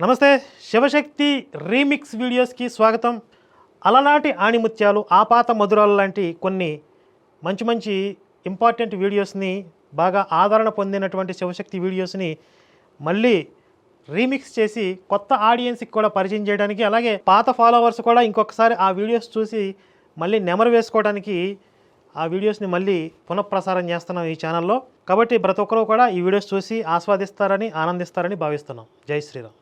నమస్తే శివశక్తి రీమిక్స్ వీడియోస్కి స్వాగతం. అలనాటి ఆణిముత్యాలు ఆపాత మధురాలు లాంటి కొన్ని మంచి మంచి ఇంపార్టెంట్ వీడియోస్ని బాగా ఆదరణ పొందినటువంటి శివశక్తి వీడియోస్ని మళ్ళీ రీమిక్స్ చేసి కొత్త ఆడియన్స్కి కూడా పరిచయం చేయడానికి అలాగే పాత ఫాలోవర్స్ కూడా ఇంకొకసారి ఆ వీడియోస్ చూసి మళ్ళీ నెమరు వేసుకోవడానికి ఆ వీడియోస్ని మళ్ళీ పునఃప్రసారం చేస్తున్నాం ఈ ఛానల్లో. కాబట్టి ప్రతి ఒక్కరూ కూడా ఈ వీడియోస్ చూసి ఆస్వాదిస్తారని ఆనందిస్తారని భావిస్తున్నాం. జై శ్రీరామ్.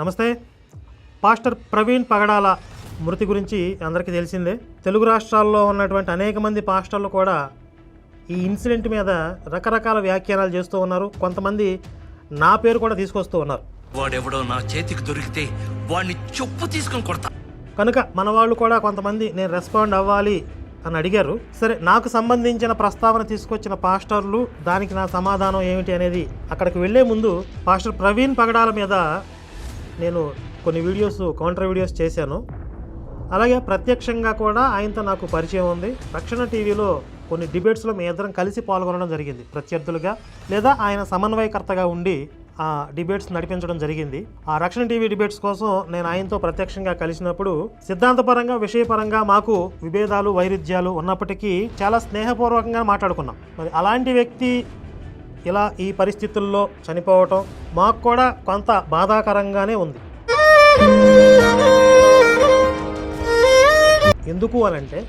నమస్తే. పాస్టర్ ప్రవీణ్ పగడాల మృతి గురించి అందరికీ తెలిసిందే. తెలుగు రాష్ట్రాల్లో ఉన్నటువంటి అనేక మంది పాస్టర్లు కూడా ఈ ఇన్సిడెంట్ మీద రకరకాల వ్యాఖ్యానాలు చేస్తూ ఉన్నారు. కొంతమంది నా పేరు కూడా తీసుకొస్తూ ఉన్నారు. వాడెవడో నా చేతికి దొరికితే వాడిని చెప్పు తీసుకొని కొడతా. కనుక మన వాళ్ళు కూడా కొంతమంది నేను రెస్పాండ్ అవ్వాలి అని అడిగారు. సరే నాకు సంబంధించిన ప్రస్తావన తీసుకొచ్చిన పాస్టర్లు దానికి నా సమాధానం ఏమిటి అనేది అక్కడికి వెళ్ళే ముందు పాస్టర్ ప్రవీణ్ పగడాల మీద నేను కొన్ని వీడియోస్ కౌంటర్ వీడియోస్ చేశాను. అలాగే ప్రత్యక్షంగా కూడా ఆయనతో నాకు పరిచయం ఉంది. రక్షణ టీవీలో కొన్ని డిబేట్స్లో మీ ఇద్దరం కలిసి పాల్గొనడం జరిగింది ప్రత్యర్థులుగా. లేదా ఆయన సమన్వయకర్తగా ఉండి డిబేట్స్ నడిపించడం జరిగింది. ఆ రక్షణ టీవీ డిబేట్స్ కోసం నేను ఆయనతో ప్రత్యక్షంగా కలిసినప్పుడు సిద్ధాంతపరంగా విషయపరంగా మాకు విభేదాలు వైరుధ్యాలు ఉన్నప్పటికీ చాలా స్నేహపూర్వకంగా మాట్లాడుకున్నాం. మరి అలాంటి వ్యక్తి ఇలా ఈ పరిస్థితుల్లో చనిపోవటం మాకు కూడా కొంత బాధాకరంగానే ఉంది. ఎందుకు అనంటే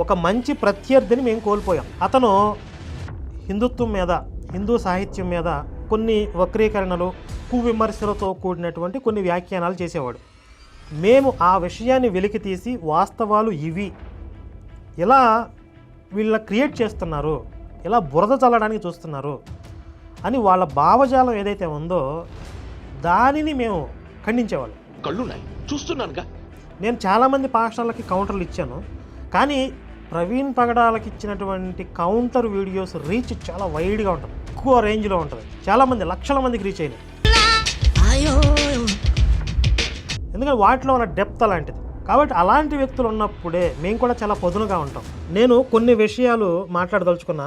ఒక మంచి ప్రత్యర్థిని మేము కోల్పోయాం. అతను హిందుత్వం మీద హిందూ సాహిత్యం మీద కొన్ని వక్రీకరణలు కువిమర్శలతో కూడినటువంటి కొన్ని వ్యాఖ్యానాలు చేసేవాడు. మేము ఆ విషయాన్ని వెలికి తీసి వాస్తవాలు ఇవి. ఇలా వీళ్ళ క్రియేట్ చేస్తున్నారు? ఇలా బురద చల్లడానికి చూస్తున్నారు? అని వాళ్ళ భావజాలం ఏదైతే ఉందో దానిని మేము ఖండించేవాళ్ళం. కళ్ళున్నాయి. చూస్తున్నానుగా. నేను చాలామంది పాస్టర్లకి కౌంటర్లు ఇచ్చాను. కానీ ప్రవీణ్ పగడాలకి ఇచ్చినటువంటి కౌంటర్ వీడియోస్ రీచ్ చాలా వైడ్గా ఉంటుంది ఎక్కువ రేంజ్లో ఉంటుంది చాలామంది లక్షల మందికి రీచ్ అయినాయి. ఎందుకంటే వాటిలో ఉన్న డెప్త్ అలాంటిది. కాబట్టి అలాంటి వ్యక్తులు ఉన్నప్పుడే మేము కూడా చాలా పదునుగా ఉంటాం. నేను కొన్ని విషయాలు మాట్లాడదలుచుకున్నా.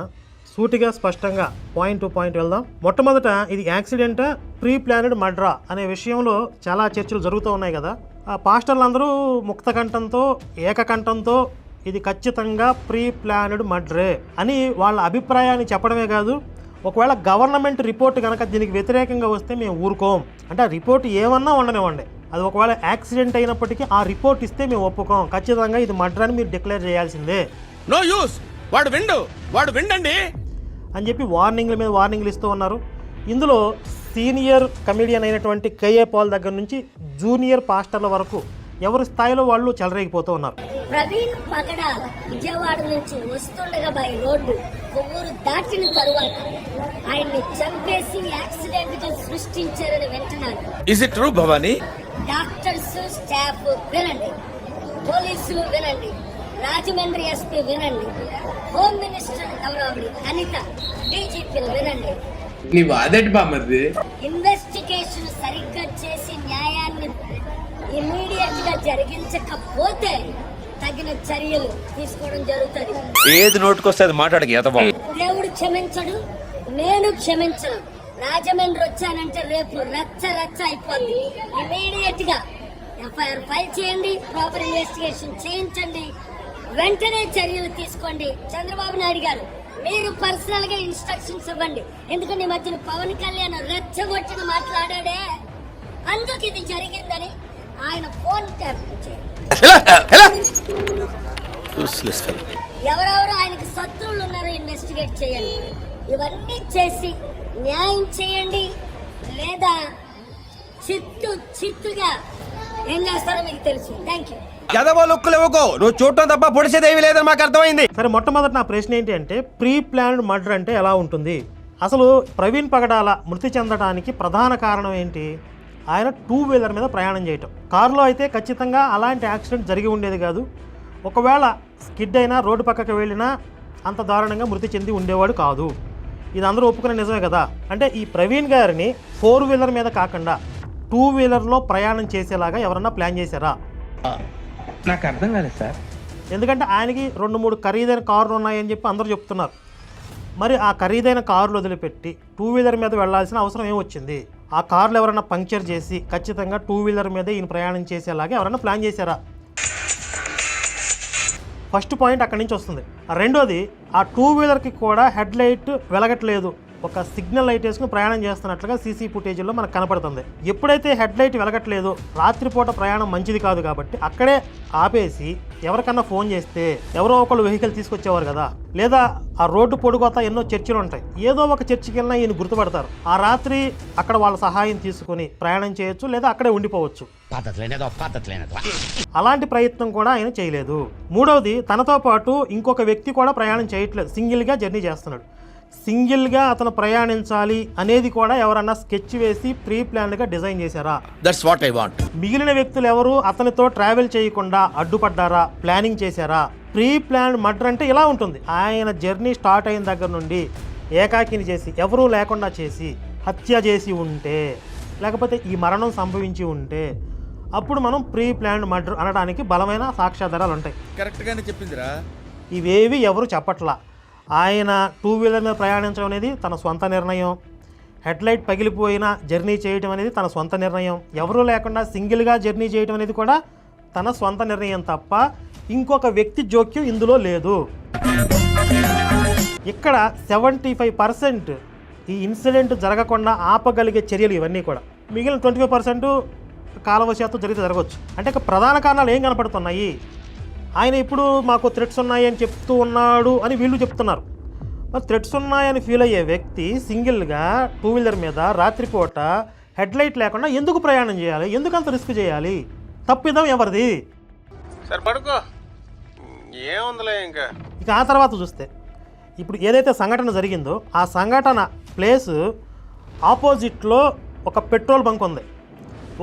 సూటిగా స్పష్టంగా పాయింట్ టు పాయింట్ వెళ్దాం. మొట్టమొదట ఇది యాక్సిడెంటా ప్రీ ప్లానెడ్ మడ్రా అనే విషయంలో చాలా చర్చలు జరుగుతూ ఉన్నాయి కదా. ఆ పాస్టర్లందరూ ముక్త కంఠంతో ఏకకంఠంతో ఇది ఖచ్చితంగా ప్రీ ప్లానెడ్ మడ్రే అని వాళ్ళ అభిప్రాయాన్ని చెప్పడమే కాదు ఒకవేళ గవర్నమెంట్ రిపోర్ట్ కనుక దీనికి వ్యతిరేకంగా వస్తే మేము ఊరుకోం. అంటే ఆ రిపోర్ట్ ఏమన్నా ఉండనివ్వండి. అది ఒకవేళ యాక్సిడెంట్ అయినప్పటికీ ఆ రిపోర్ట్ ఇస్తే మేము ఒప్పుకోం. ఖచ్చితంగా ఇది మర్డర్ అని మీరు డిక్లేర్ చేయాల్సిందే. No use! వాడు విండు! వాడు విండండి! అని చెప్పి వార్నింగ్ల మీద వార్నింగ్లు ఇస్తూ ఉన్నారు. ఇందులో సీనియర్ కమెడియన్ అయినటువంటి కేఏ పాల్ దగ్గర నుంచి జూనియర్ పాస్టర్ల వరకు ఎవరి స్థాయిలో వాళ్ళు చెలరేగిపోతూ ఉన్నారు. ప్రవీణ్ పగడాల విజయవాడ నుంచి వస్తుండగా బై రోడ్డు కొవ్వూరు దాటిన తరువాత ఆయన్ని చంపేసి యాక్సిడెంట్గా సృష్టించారని వింటున్నాను. Is it true Bhavani? Doctors staff వినండి. పోలీసులు వినండి. రాజమండ్రి ఎస్పీ వినండి. హోమ్ మినిస్టర్ గౌరవని అనిత. డీజీపీలు వినండి. నీ వాదటి బామ్మది ఇన్వెస్టిగేషన్ సరిగ్గా చేసి న్యాయాన్ని ఇమీడియట్గా జరిగించకపోతే తగిన చర్యలు తీసుకోవడం జరుగుతుంది. ఏది మాట్లాడక దేవుడు క్షమించడు నేను క్షమించను. రాజమండ్రి వచ్చానంటే రేపు రచ్చ రచ్చ అయిపోద్ది. ఇమీడియట్గా ఎఫ్ఐఆర్ ఫైల్ చేయండి ప్రాపర్ ఇన్వెస్టిగేషన్ చేయించండి. వెంటనే చర్యలు తీసుకోండి. చంద్రబాబు నాయుడు గారు మీరు పర్సనల్గా ఇన్స్ట్రక్షన్స్ ఇవ్వండి. ఎందుకంటే ఈ మధ్యన పవన్ కళ్యాణ్ రెచ్చగొట్టిన మాట్లాడాడే. అందుకు ఇది జరిగిందని ఆయన ఫోన్ ట్యాప్ చేయండి ఎవరెవరు ఆయనకి శత్రువులు ఉన్నారో ఇన్వెస్టిగేట్ చేయండి. ఇవన్నీ చేసి న్యాయం చేయండి. లేదా చిత్తు చిత్తుగా ఏం చేస్తారో మీకు తెలుసు. థ్యాంక్ యూ ఎదవో లుక్కులు ఇవ్వకో నువ్వు చూడటం తప్ప పొడిచేదేవి లేదని మాకు అర్థమైంది. సరే మొట్టమొదటి నా ప్రశ్న ఏంటి అంటే ప్రీ ప్లాన్డ్ మర్డర్ అంటే ఎలా ఉంటుంది? అసలు ప్రవీణ్ పగడాల మృతి చెందడానికి ప్రధాన కారణం ఏంటి? ఆయన టూ వీలర్ మీద ప్రయాణం చేయటం. కారులో అయితే ఖచ్చితంగా అలాంటి యాక్సిడెంట్ జరిగి ఉండేది కాదు. ఒకవేళ స్కిడ్ అయినా రోడ్డు పక్కకి వెళ్ళినా అంత దారుణంగా మృతి చెంది ఉండేవాడు కాదు. ఇది అందరూ ఒప్పుకునే నిజమే కదా? అంటే ఈ ప్రవీణ్ గారిని ఫోర్ వీలర్ మీద కాకుండా టూ వీలర్లో ప్రయాణం చేసేలాగా ఎవరన్నా ప్లాన్ చేశారా? నాకు అర్థం కాలేదు సార్. ఎందుకంటే ఆయనకి రెండు మూడు ఖరీదైన కార్లు ఉన్నాయని చెప్పి అందరూ చెప్తున్నారు. మరి ఆ ఖరీదైన కారులు వదిలిపెట్టి టూ వీలర్ మీద వెళ్ళాల్సిన అవసరం ఏమొచ్చింది ఆ కార్లు ఎవరైనా పంక్చర్ చేసి ఖచ్చితంగా టూ వీలర్ మీద ఈయన ప్రయాణం చేసేలాగా ఎవరైనా ప్లాన్ చేశారా? ఫస్ట్ పాయింట్ అక్కడి నుంచి వస్తుంది. రెండోది ఆ టూ వీలర్కి కూడా హెడ్ లైట్ వెలగట్లేదు. ఒక సిగ్నల్ లైట్ వేసుకుని ప్రయాణం చేస్తున్నట్లుగా సీసీ ఫుటేజ్లో మనకు కనపడుతుంది. ఎప్పుడైతే హెడ్ లైట్ వెలగట్లేదు రాత్రిపూట ప్రయాణం మంచిది కాదు కాబట్టి అక్కడే ఆపేసి ఎవరికన్నా ఫోన్ చేస్తే ఎవరో ఒకళ్ళు వెహికల్ తీసుకొచ్చేవారు కదా. లేదా ఆ రోడ్డు పొడుగుతా ఎన్నో చర్చిలు ఉంటాయి. ఏదో ఒక చర్చికి వెళ్ళినా ఈయన గుర్తుపడతారు. ఆ రాత్రి అక్కడ వాళ్ళ సహాయం తీసుకుని ప్రయాణం చేయొచ్చు లేదా అక్కడే ఉండిపోవచ్చు. అలాంటి ప్రయత్నం కూడా ఆయన చేయలేదు. మూడవది తనతో పాటు ఇంకొక వ్యక్తి కూడా ప్రయాణం చేయట్లేదు. సింగిల్గా జర్నీ చేస్తున్నాడు. సింగిల్గా అతను ప్రయాణించాలి అనేది కూడా ఎవరన్నా స్కెచ్ వేసి ప్రీ ప్లాన్డ్గా డిజైన్ చేశారా? దట్స్ వాట్ ఐ వాంట్ మిగిలిన వ్యక్తులు ఎవరు అతనితో ట్రావెల్ చేయకుండా అడ్డుపడ్డారా? ప్లానింగ్ చేశారా? ప్రీ ప్లాన్ మర్డర్ అంటే ఇలా ఉంటుంది. ఆయన జర్నీ స్టార్ట్ అయిన దగ్గర నుండి ఏకాకిని చేసి ఎవరూ లేకుండా చేసి హత్య చేసి ఉంటే లేకపోతే ఈ మరణం సంభవించి ఉంటే అప్పుడు మనం ప్రీ ప్లాన్డ్ మర్డర్ అనడానికి బలమైన సాక్ష్యాధారాలు ఉంటాయి. కరెక్ట్ గానే చెప్పిందిరా. ఇవేవి ఎవరు చెప్పట్లా? ఆయన టూ వీలర్ మీద ప్రయాణించడం అనేది తన సొంత నిర్ణయం. హెడ్లైట్ పగిలిపోయిన జర్నీ చేయడం అనేది తన సొంత నిర్ణయం. ఎవరూ లేకుండా సింగిల్గా జర్నీ చేయడం అనేది కూడా తన సొంత నిర్ణయం తప్ప ఇంకొక వ్యక్తి జోక్యం ఇందులో లేదు. ఇక్కడ సెవెంటీ ఫైవ్ పర్సెంట్ ఈ ఇన్సిడెంట్ జరగకుండా ఆపగలిగే చర్యలు ఇవన్నీ కూడా. మిగిలిన ట్వంటీ ఫైవ్ పర్సెంట్ కాలవశాత్తు జరిగితే జరగవచ్చు. అంటే ప్రధాన కారణాలు ఏం కనపడుతున్నాయి? ఆయన ఇప్పుడు మాకు థ్రెట్స్ ఉన్నాయి అని చెప్తూ ఉన్నాడు అని వీళ్ళు చెప్తున్నారు. మరి థ్రెట్స్ ఉన్నాయని ఫీల్ అయ్యే వ్యక్తి సింగిల్గా టూ వీలర్ మీద రాత్రిపూట హెడ్ లైట్ లేకుండా ఎందుకు ప్రయాణం చేయాలి? ఎందుకు అంత రిస్క్ చేయాలి? తప్పిదం ఎవరిది? సరే పడుకో. ఏముందిలే ఇంకా? ఇక ఆ తర్వాత చూస్తే ఇప్పుడు ఏదైతే సంఘటన జరిగిందో ఆ సంఘటన ప్లేస్ ఆపోజిట్లో ఒక పెట్రోల్ బంక్ ఉంది.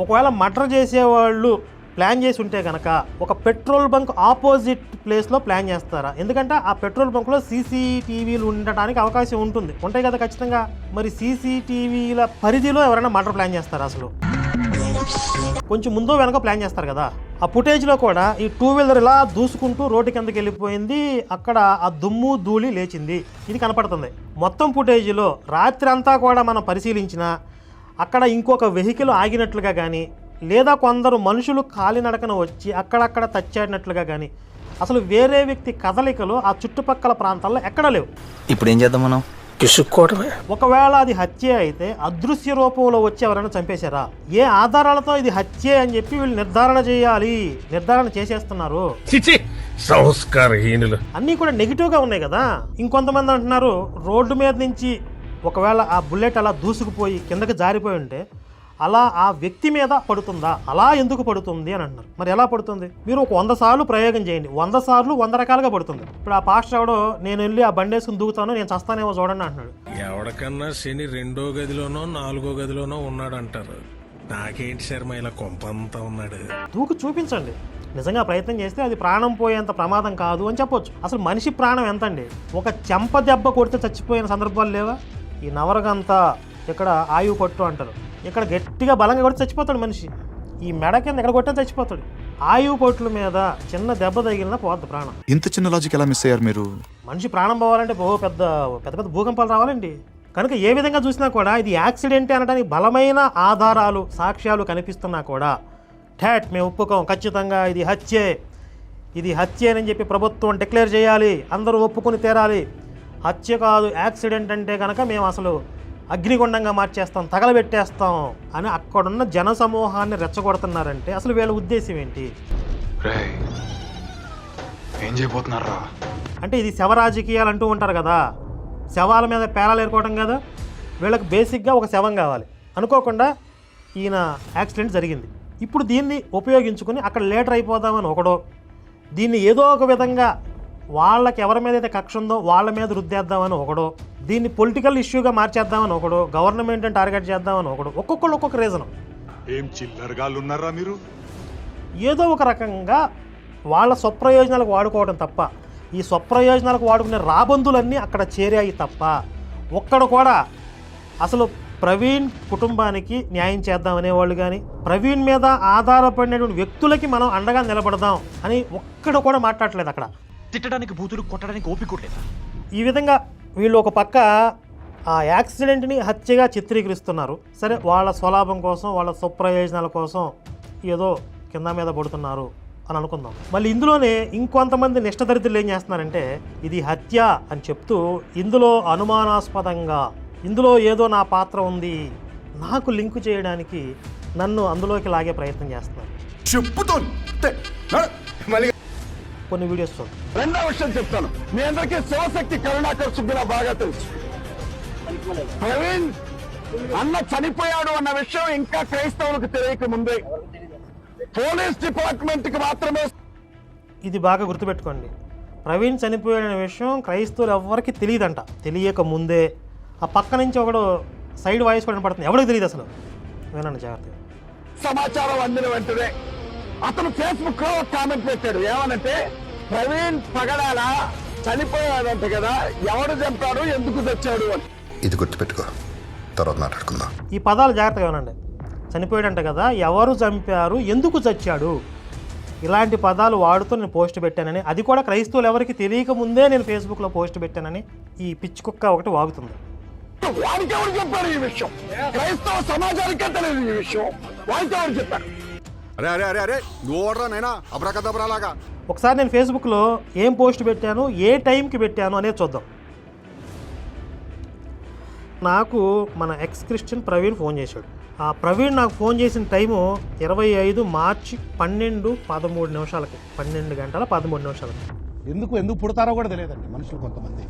ఒకవేళ మర్డర్ చేసేవాళ్ళు ప్లాన్ చేసి ఉంటే కనుక ఒక పెట్రోల్ బంక్ ఆపోజిట్ ప్లేస్లో ప్లాన్ చేస్తారా? ఎందుకంటే ఆ పెట్రోల్ బంక్లో సీసీటీవీలు ఉండటానికి అవకాశం ఉంటుంది. ఉంటాయి కదా ఖచ్చితంగా. మరి సీసీటీవీల పరిధిలో ఎవరైనా మర్డర్ ప్లాన్ చేస్తారా అసలు? కొంచెం ముందో వెనక ప్లాన్ చేస్తారు కదా. ఆ ఫుటేజ్లో కూడా ఈ టూ వీలర్ ఇలా దూసుకుంటూ రోడ్డు కిందకి వెళ్ళిపోయింది. అక్కడ ఆ దుమ్ము ధూళి లేచింది. ఇది కనపడుతుంది. మొత్తం ఫుటేజ్లో రాత్రి అంతా కూడా మనం పరిశీలించిన అక్కడ ఇంకొక వెహికల్ ఆగినట్లుగా కానీ లేదా కొందరు మనుషులు కాలినడకన వచ్చి అక్కడక్కడ తచ్చాడినట్లుగా కానీ అసలు వేరే వ్యక్తి కదలికలు ఆ చుట్టుపక్కల ప్రాంతాల్లో ఎక్కడ లేవు. ఇప్పుడు ఏం చేద్దాం మనం? ఒకవేళ అది హత్య అయితే అదృశ్య రూపంలో వచ్చి ఎవరైనా చంపేశారా? ఏ ఆధారాలతో ఇది హత్యే అని చెప్పి వీళ్ళు నిర్ధారణ చేయాలి. నిర్ధారణ చేసేస్తున్నారు. చిచి! సంస్కారహీనులు. అన్నీ కూడా నెగిటివ్గా ఉన్నాయి కదా? ఇంకొంతమంది అంటున్నారు రోడ్డు మీద నుంచి ఒకవేళ ఆ బుల్లెట్ అలా దూసుకుపోయి కిందకి జారిపోయి ఉంటే అలా ఆ వ్యక్తి మీద పడుతుందా? అలా ఎందుకు పడుతుంది అని అంటున్నారు. మరి ఎలా పడుతుంది? మీరు ఒక వంద సార్లు ప్రయోగం చేయండి. వంద సార్లు వంద రకాలుగా పడుతుంది. ఇప్పుడు ఆ పాస్టర్ ఎవడో నేను వెళ్ళి ఆ బండేసుకుని దూకుతాను నేను చస్తానేమో చూడండి అంటున్నాడు. ఎవడికన్నా శని రెండో గదిలోనో నాలుగో గదిలోనో ఉన్నాడంటారు. నాకేంటి శర్మ ఇలా కొంపంతా ఉన్నాడు. దూకు చూపించండి. నిజంగా ప్రయత్నం చేస్తే అది ప్రాణం పోయేంత ప్రమాదం కాదు అని చెప్పొచ్చు. అసలు మనిషి ప్రాణం ఎంతండి? ఒక చెంప దెబ్బ కొడితే చచ్చిపోయిన సందర్భాలు లేవా? ఈ నవరగంతా ఇక్కడ ఆయువు పట్టు అంటారు. ఇక్కడ గట్టిగా బలంగా కొడితే చచ్చిపోతాడు మనిషి. ఈ మెడ కింద ఎక్కడ కొట్టినా చచ్చిపోతాడు. ఆయువు పొట్ల మీద చిన్న దెబ్బ తగిలినా పోద్ది ప్రాణం. ఇంత చిన్న లాజిక్ ఎలా మిస్ అయ్యారు మీరు? మనిషి ప్రాణం పోవాలంటే ఓ పెద్ద పెద్ద పెద్ద భూకంపాలు రావాలండి. కనుక ఏ విధంగా చూసినా కూడా ఇది యాక్సిడెంట్ అనడానికి బలమైన ఆధారాలు సాక్ష్యాలు కనిపిస్తున్నా కూడా ఠాట్ మేము ఒప్పుకోం. ఖచ్చితంగా ఇది హత్యే. ఇది హత్య అని చెప్పి ప్రభుత్వం డిక్లేర్ చేయాలి. అందరూ ఒప్పుకొని తీరాలి. హత్య కాదు యాక్సిడెంట్ అంటే కనుక మేము అసలు అగ్నిగుండంగా మార్చేస్తాం తగలబెట్టేస్తాం అని అక్కడున్న జన సమూహాన్ని రెచ్చగొడుతున్నారంటే అసలు వీళ్ళ ఉద్దేశం ఏంటి? ఏం చేయబోతున్నారా అంటే ఇది శవ రాజకీయాలు అంటూ ఉంటారు కదా. శవాల మీద పేరాలు ఏరుకోవడం కదా. వీళ్ళకి బేసిక్గా ఒక శవం కావాలి. అనుకోకుండా ఈయన యాక్సిడెంట్ జరిగింది. ఇప్పుడు దీన్ని ఉపయోగించుకుని అక్కడ లేటర్ అయిపోదామని ఒకడో దీన్ని ఏదో ఒక విధంగా వాళ్ళకి ఎవరి మీద అయితే కక్ష ఉందో వాళ్ళ మీద రుద్దేద్దామని ఒకడో దీన్ని పొలిటికల్ ఇష్యూగా మార్చేద్దామని ఒకడు గవర్నమెంట్ని టార్గెట్ చేద్దామని ఒకడు ఒక్కొక్కళ్ళు ఒక్కొక్క రీజన్ ఏం చిల్లరగాళ్ళు ఉన్నారా మీరు? ఏదో ఒక రకంగా వాళ్ళ స్వప్రయోజనాలకు వాడుకోవడం తప్ప ఈ స్వప్రయోజనాలకు వాడుకునే రాబందులన్నీ అక్కడ చేరాయి తప్ప ఒక్కడ కూడా అసలు ప్రవీణ్ కుటుంబానికి న్యాయం చేద్దాం అనేవాళ్ళు కానీ ప్రవీణ్ మీద ఆధారపడినటువంటి వ్యక్తులకి మనం అండగా నిలబడదాం అని ఒక్కడ కూడా మాట్లాడలేదు అక్కడ. తిట్టడానికి బూతులు కొట్టడానికి ఓపిక ఈ విధంగా వీళ్ళు ఒక పక్క ఆ యాక్సిడెంట్ని హత్యగా చిత్రీకరిస్తున్నారు. సరే వాళ్ళ స్వలాభం కోసం వాళ్ళ స్వప్రయోజనాల కోసం ఏదో కింద మీద పడుతున్నారు అని అనుకుందాం. మళ్ళీ ఇందులోనే ఇంకొంతమంది నిష్టదరిద్రులు ఏం చేస్తున్నారంటే ఇది హత్య అని చెప్తూ ఇందులో అనుమానాస్పదంగా ఇందులో ఏదో నా పాత్ర ఉంది నాకు లింకు చేయడానికి నన్ను అందులోకి లాగే ప్రయత్నం చేస్తున్నారు. చెప్పుతో కొన్ని వీడియోస్ రెండో విషయం చెప్తాను. మీ అందరికీ శివశక్తి కరుణాకర్ సుబ్బిన బాగా తెలుసు. ప్రవీణ్ అన్న చనిపోయాడు అన్న విషయం ఇంకా క్రైస్తవులకు తెలియక ముందే. పోలీస్ డిపార్ట్మెంట్కి మాత్రమే ఇది బాగా గుర్తుపెట్టుకోండి. ప్రవీణ్ చనిపోయాడనే విషయం క్రైస్తవులు ఎవరికి తెలియదంట. తెలియక ముందే. ఆ పక్క నుంచి ఒకడు సైడ్ వాయిస్ కూడా పడుతుంది ఎవరికి తెలియదు అసలు? వినండి జాగ్రత్తగా. సమాచారం అందిన వెంటనే అతను ఫేస్బుక్లో ఒక కామెంట్ పెట్టాడు. ఏమనంటే ప్రవీణ్ పగడాల? చనిపోయాడంట కదా. ఎవడు చంపాడు? ఎందుకు తెచ్చాడు అని. ఇది గుర్తుపెట్టుకో. తర్వాత మాట్లాడుకుందాం. ఈ పదాలు జాగ్రత్తగా వినండి. చనిపోయాడంట కదా. ఎవరు చంపారు? ఎందుకు చచ్చాడు? ఇలాంటి పదాలు వాడుతూ నేను పోస్ట్ పెట్టానని. అది కూడా క్రైస్తవులు ఎవరికి తెలియక ముందే నేను ఫేస్బుక్లో పోస్ట్ పెట్టానని ఈ పిచ్చి కుక్క ఒకటి వాగుతుంది. వాడికి ఎవరు చెప్పారు ఈ విషయం? క్రైస్తవ సమాజానికే తెలియదు ఈ విషయం. వాడికి ఎవరు చెప్పారు అరే అరే అరే అరే నువ్వు ఓడరా నైనా అబ్రాకదబ్రాలాగా ఒకసారి నేను ఫేస్బుక్లో ఏం పోస్ట్ పెట్టాను ఏ టైంకి పెట్టాను అనేది చూద్దాం. నాకు మన ఎక్స్ క్రిస్టియన్ ప్రవీణ్ ఫోన్ చేశాడు. ఆ ప్రవీణ్ నాకు ఫోన్ చేసిన టైము ఇరవై ఐదు మార్చి పన్నెండు పదమూడు నిమిషాలకి. పన్నెండు గంటల పదమూడు నిమిషాలకి. ఎందుకు ఎందుకు పుడతారో కూడా తెలియదండి మనుషులు కొంతమంది.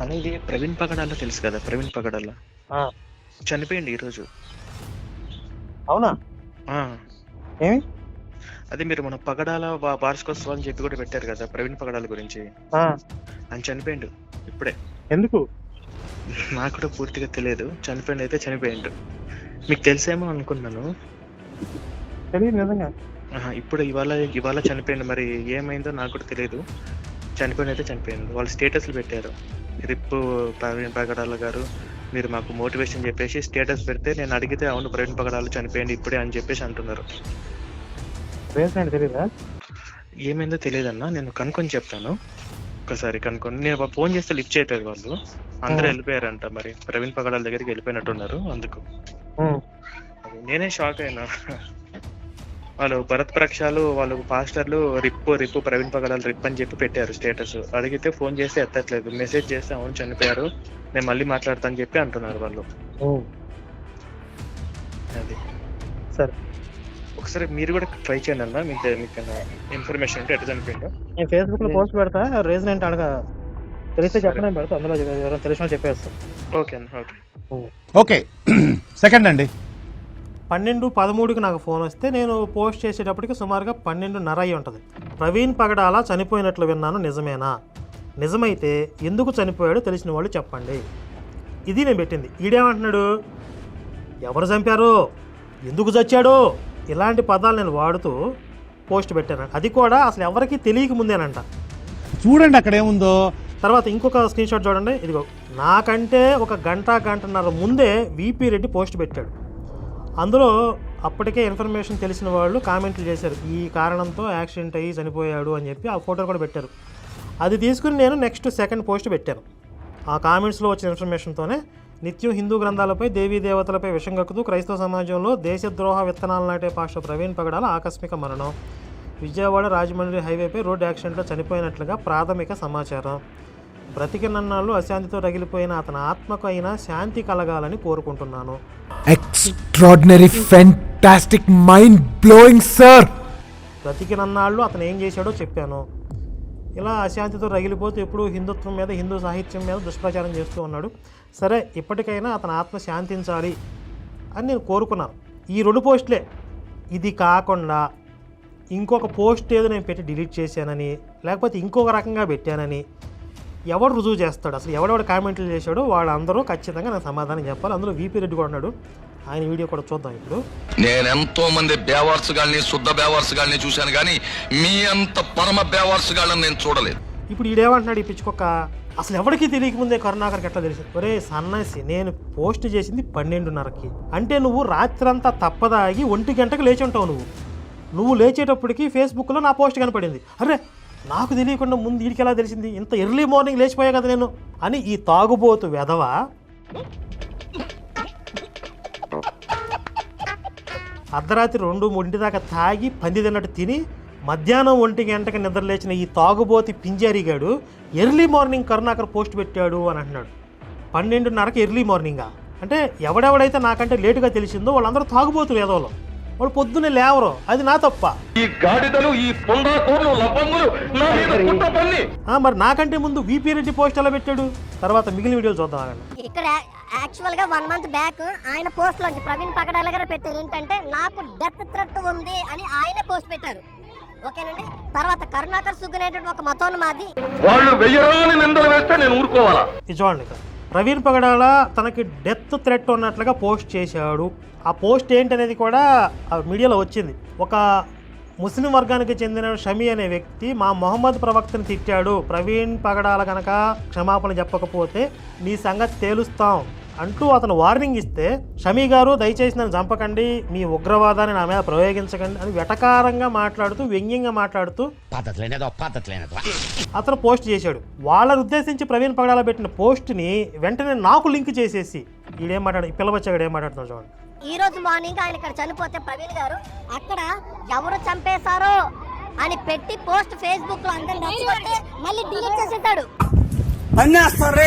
అనేది ప్రవీణ్ పగడాల తెలుసు కదా ప్రవీణ్ పగడాల చనిపోయింది ఈరోజు. అవునా? ఆ, ఏమి? అదే మీరు మన పగడాల వార్షికోత్సవాలు చెప్పి కూడా పెట్టారు కదా ప్రవీణ్ పగడాల గురించి. ఆయన చనిపోయిండు ఇప్పుడే. ఎందుకు? నాకు కూడా పూర్తిగా తెలియదు చనిపోయిండు అయితే చనిపోయిండు. మీకు తెలిసేమో అనుకున్నాను. తెలియదు నిజంగా. ఇప్పుడు ఇవాళ ఇవాళ చనిపోయిండు మరి ఏమైందో నాకు కూడా తెలియదు. చనిపోయిన అయితే చనిపోయింది వాళ్ళు స్టేటస్లు పెట్టారు. రిప్పు ప్రవీణ్ పగడాల గారు మీరు మాకు మోటివేషన్ చెప్పేసి స్టేటస్ పెడితే నేను అడిగితే అవును ప్రవీణ్ పగడాలు చనిపోయింది ఇప్పుడే అని చెప్పేసి అంటున్నారు. తెలియదా ఏమైందో తెలియదన్నా నేను కనుక్కొని చెప్తాను. ఒకసారి కనుక్కొని నేను ఫోన్ చేస్తే లిఫ్ట్ చేయట్లేదు వాళ్ళు. అందరూ వెళ్ళిపోయారంట మరి. ప్రవీణ్ పగడాల దగ్గరికి వెళ్ళిపోయినట్టున్నారు అందుకు. అది నేనే షాక్ అయినా. వాళ్ళు భరత్ ప్రక్షాలు వాళ్ళు పాస్టర్లు రిప్పు రిప్పు ప్రవీణ్ పగడాలు రిప్ అని చెప్పి పెట్టారు స్టేటస్ అడిగితే ఫోన్ చేస్తే ఎత్తట్లేదు. మెసేజ్ చేస్తే అవును చనిపోయారు. నేను మళ్ళీ మాట్లాడతా అని చెప్పి అంటున్నారు వాళ్ళు. అది. సరే. ఒకసారి మీరు కూడా ట్రై చేయండి అన్న. మీకు మీకు ఇన్ఫర్మేషన్ ఉంటే ఎట్లా చనిపోయిందో నేను ఫేస్బుక్లో పోస్ట్ పెడతా. రీజన్ ఏంటి అడగా. తెలిస్తే చెప్పనే పెడతా. అందులో ఎవరైనా తెలిసిన వాళ్ళు చెప్పేస్తాను ఓకే అన్న. ఓకే. ఓకే. సెకండ్ అండి. పన్నెండు పదమూడుకి నాకు ఫోన్ వస్తే నేను పోస్ట్ చేసేటప్పటికి సుమారుగా పన్నెండున్నర అయి ఉంటుంది. ప్రవీణ్ పగడాల చనిపోయినట్లు విన్నాను నిజమేనా? నిజమైతే ఎందుకు చనిపోయాడో తెలిసిన వాళ్ళు చెప్పండి. ఇది నేను పెట్టింది. ఈడేమంటున్నాడు? ఎవరు చంపారు? ఎందుకు చచ్చాడు? ఇలాంటి పదాలు నేను వాడుతూ పోస్ట్ పెట్టాను. అది కూడా అసలు ఎవరికీ తెలియక ముందేనంట. చూడండి అక్కడ ఏముందో. తర్వాత ఇంకొక స్క్రీన్ షాట్ చూడండి. ఇదిగో నాకంటే ఒక గంట గంటన్నర ముందే వీపీ రెడ్డి పోస్ట్ పెట్టాడు. అందులో అప్పటికే ఇన్ఫర్మేషన్ తెలిసిన వాళ్ళు కామెంట్లు చేశారు. ఈ కారణంతో యాక్సిడెంట్ అయ్యి చనిపోయాడు అని చెప్పి ఆ ఫోటో కూడా పెట్టారు. అది తీసుకుని నేను నెక్స్ట్ సెకండ్ పోస్ట్ పెట్టాను. ఆ కామెంట్స్లో వచ్చిన ఇన్ఫర్మేషన్తోనే నిత్యం హిందూ గ్రంథాలపై దేవీ దేవతలపై విషం కక్కుతూ క్రైస్తవ సమాజంలో దేశద్రోహ విత్తనాలు నాటే పాస్టర్ ప్రవీణ్ పగడాల ఆకస్మిక మరణం. విజయవాడ రాజమండ్రి హైవేపై రోడ్డు యాక్సిడెంట్లో చనిపోయినట్లుగా ప్రాథమిక సమాచారం. బ్రతికినన్నాళ్ళు అశాంతితో రగిలిపోయిన అతని ఆత్మకు అయినా శాంతి కలగాలని కోరుకుంటున్నాను. Extraordinary fantastic mind blowing sir బ్రతికినన్నాళ్ళు అతను ఏం చేశాడో చెప్పాను. ఇలా అశాంతితో రగిలిపోతూ ఎప్పుడూ హిందుత్వం మీద హిందూ సాహిత్యం మీద దుష్ప్రచారం చేస్తూ ఉన్నాడు. సరే ఇప్పటికైనా అతని ఆత్మ శాంతించాలి అని నేను కోరుకున్నాను. ఈ రెండు పోస్టులే. ఇది కాకుండా ఇంకొక పోస్ట్ ఏదో నేను పెట్టి డిలీట్ చేశానని లేకపోతే ఇంకొక రకంగా పెట్టానని ఎవడు రుజువు చేస్తాడు? అసలు ఎవడెవడు కామెంట్లు చేశాడో వాళ్ళందరూ ఖచ్చితంగా నాకు సమాధానం చెప్పాలి. అందులో వీపీ రెడ్డి కూడా ఉన్నాడు. ఆయన వీడియో కూడా చూద్దాం ఇప్పుడు. నేనెంతో మంది బేవార్స్ గాల్ని శుద్ధ బేవార్స్ గాల్ని చూశాను కానీ మీ అంత పరమ బేవార్స్ గాళ్ళని నేను చూడలేదు. ఇప్పుడు ఈడేమంటున్నాడు ఈ పిచ్చుకొక్క? అసలు ఎవరికి తెలియక ముందే కరుణాకర్కి ఎట్లా తెలిసింది ఒరే సన్నాసి నేను పోస్ట్ చేసింది పన్నెండున్నరకి. అంటే నువ్వు రాత్రంతా తప్పదాగి ఒంటి గంటకు లేచి ఉంటావు నువ్వు. నువ్వు లేచేటప్పటికి ఫేస్బుక్లో నా పోస్ట్ కనపడింది. అరే నాకు తెలియకుండా ముందు వీడికి ఎలా తెలిసింది? ఇంత ఎర్లీ మార్నింగ్ లేచిపోయా కదా నేను అని ఈ తాగుబోతు వెధవ అర్ధరాత్రి రెండు మూడింటి దాకా తాగి పంది తిన్నట్టు తిని మధ్యాహ్నం ఒంటి గంటకి నిద్ర లేచిన ఈ తాగుబోతి పింజారిగాడు ఎర్లీ మార్నింగ్ కరుణాకర్ పోస్ట్ పెట్టాడు అని అంటున్నాడు. పన్నెండున్నరకు ఎర్లీ మార్నింగా అంటే ఎవడెవడైతే నాకంటే లేటుగా తెలిసిందో వాళ్ళందరూ తాగుబోతు వేదవలో వాళ్ళు పొద్దున్నే లేవరు. అది నా తప్ప. ఈ గాడిదలు ఈ పొందాకోర్లు లబ్బంగులు నా మీద కుట్ర పన్ని. ఆ, మరి నాకంటే ముందు వీపీ రెడ్డి పోస్ట్ ఎలా పెట్టాడు? తర్వాత మిగిలిన వీడియోలు చూద్దాం ఆగండి. ఇక్కడ యాక్చువల్గా వన్ మంత్ బ్యాక్ ఆయన పోస్ట్ లోంచి ప్రవీణ్ పగడాల గారు పెట్టారు. ఏంటంటే నాకు డెత్ థ్రెట్ ఉంది అని ఆయన పోస్ట్ పెట్టారు. ఓకేనండి? తర్వాత కరుణాకర్ సుగ్గునేటువంటి ఒక మతోన్మాది. వాళ్ళు వెయ్యరాని నిందలు వేస్తే నేను ఊరుకోవాలా? ఇది చూడండి ఇక్కడ. ప్రవీణ్ పగడాల తనకి డెత్ థ్రెట్ ఉన్నట్లుగా పోస్ట్ చేశాడు. ఆ పోస్ట్ ఏంటనేది కూడా మీడియాలో వచ్చింది. ఒక ముస్లిం వర్గానికి చెందిన షమి అనే వ్యక్తి మా మొహమ్మద్ ప్రవక్తను తిట్టాడు. ప్రవీణ్ పగడాల కనుక క్షమాపణ చెప్పకపోతే నీ సంగతి తేలుస్తాం. అంటూ అతను వార్నింగ్ ఇస్తే షమీ గారు దయచేసి నన్ను చంపకండి మీ ఉగ్రవాదాన్ని నా మీద ప్రయోగించకండి అని వెటకారంగా మాట్లాడుతూ వ్యంగ్యంగా మాట్లాడుతూ అతను పోస్ట్ చేశాడు. వాళ్ళని ఉద్దేశించి ప్రవీణ్ పగడాల పెట్టిన పోస్ట్ని వెంటనే నాకు లింక్ చేసేసి ఈడేం మాట్లాడు పిల్లబచ్చాడు ఏం మాట్లాడుతున్నాడు చూడండి. ఈ రోజు మార్నింగ్ ఆయన ఇక్కడ చనిపోతే ప్రవీణ్ గారు అక్కడ ఎవరు చంపేశారో అని పెట్టి పోస్ట్ ఫేస్బుక్లో అందరిని రెచ్చగొట్టి మళ్ళీ డిలీట్ చేసేసాడు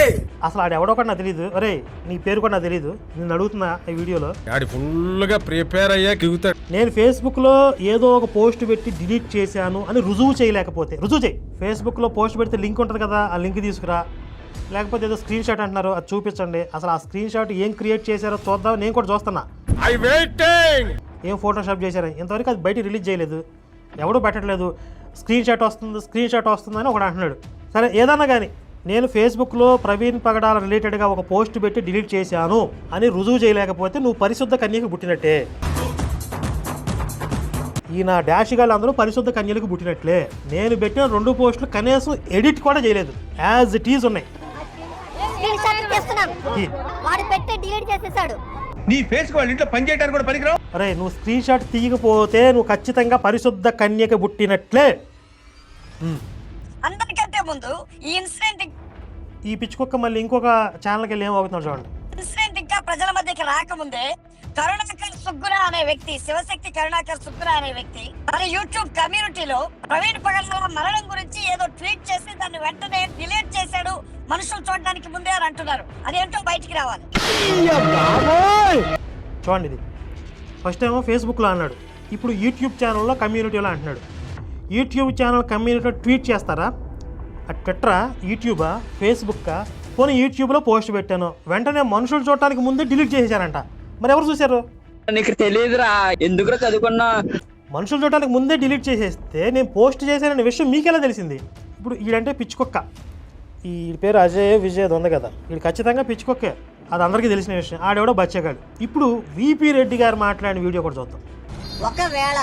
అసలు ఆడు ఎవడో కూడా నాకు తెలియదు అరే నీ పేరు కూడా నాకు తెలియదు నేను అడుగుతున్నా ఈ వీడియోలో. ఆడి ఫుల్గా ప్రిపేర్ అయ్యా దిగుతాడు నేను ఫేస్బుక్లో ఏదో ఒక పోస్ట్ పెట్టి డిలీట్ చేశాను అని రుజువు చేయలేకపోతే రుజువు చేయి. ఫేస్బుక్లో పోస్ట్ పెడితే లింక్ ఉంటుంది కదా ఆ లింక్ తీసుకురా. లేకపోతే ఏదో స్క్రీన్ షాట్ అంటున్నారు అది చూపించండి. అసలు ఆ స్క్రీన్ షాట్ ఏం క్రియేట్ చేశారో చూద్దాం నేను కూడా చూస్తున్నా. I waiting! ఏం ఫోటోషాప్ చేశారు ఇంతవరకు అది బయట రిలీజ్ చేయలేదు. ఎవడూ పెట్టట్లేదు. స్క్రీన్ షాట్ వస్తుంది స్క్రీన్ షాట్ వస్తుందని ఒకడు అంటున్నాడు. సరే ఏదన్నా కానీ. నేను ఫేస్బుక్లో ప్రవీణ్ పగడాల రిలేటెడ్గా ఒక పోస్ట్ పెట్టి డిలీట్ చేశాను అని రుజువు చేయలేకపోతే నువ్వు పరిశుద్ధ కన్యకు పుట్టినట్టే. ఈ నా డాష్ గాళ్ళు అందరూ పరిశుద్ధ కన్యలకు పుట్టినట్లే. నేను పెట్టిన రెండు పోస్టులు కనీసం ఎడిట్ కూడా చేయలేదు. యాజ్ ఇట్ ఈజ్ ఉన్నాయి. స్క్రీన్ షాట్ చేస్తున్నాం వాడు పెట్టి డిలీట్ చేసేసాడు. నీ ఫేస్ వాళ్ళ ఇంట్లో పని చేయడానికి కూడా పనికిరావు? అరే నువ్వు స్క్రీన్ షాట్ తీయకపోతే నువ్వు ఖచ్చితంగా పరిశుద్ధ కన్యక పుట్టినట్లే. అందరికంటే ముందు ఈ ఇన్సిడెంట్ ఈ పిచ్చుకొక్క మళ్ళీ ఇంకొక ఛానల్కి వెళ్ళి ఏమవుతున్నాడు చూడండి. ఇన్సిడెంట్ ఇంకా ప్రజల మధ్యకి రాకముందే కరుణాకర్ సుగ్గున అనే వ్యక్తి శివశక్తి కరుణాకర్ సుగ్గున అనే వ్యక్తి తన యూట్యూబ్ కమ్యూనిటీలో ప్రవీణ్ పగడాల మరణం గురించి ఏదో ట్వీట్ చేసి దాన్ని వెంటనే డిలీట్ చేశాడు మనుషులు చూడడానికి ముందే అని అంటున్నారు. అదేంటో బయటికి రావాలి. చూడండి ఇది. ఫస్ట్ ఏమో ఫేస్బుక్లో అన్నాడు. ఇప్పుడు యూట్యూబ్ ఛానల్లో కమ్యూనిటీలో అంటున్నాడు. యూట్యూబ్ ఛానల్ కమ్యూనిటీలో ట్వీట్ చేస్తారా? అది ట్విట్టరా యూట్యూబా ఫేస్బుక్కా? పోనీ యూట్యూబ్లో పోస్ట్ పెట్టాను. వెంటనే మనుషులు చూడటానికి ముందే డిలీట్ చేసేసానంట మరి ఎవరు చూశారు? నీకు తెలియదురా. ఎందుకురా చదువుకున్నా? మనుషులు చూడటానికి ముందే డిలీట్ చేసేస్తే నేను పోస్ట్ చేశాననే విషయం మీకెలా తెలిసింది? ఇప్పుడు ఈడంటే పిచ్చుకొక్క. ఈ పేరు అజయ్ విజయ్ అది ఉంది కదా. వీడు ఖచ్చితంగా పిచ్చుకొక్కే. అది అందరికీ తెలిసిన విషయం. ఆడెవడో బచ్చగాడు. ఇప్పుడు విపి రెడ్డి గారు మాట్లాడిన వీడియో కూడా చూద్దాం. ఒకవేళ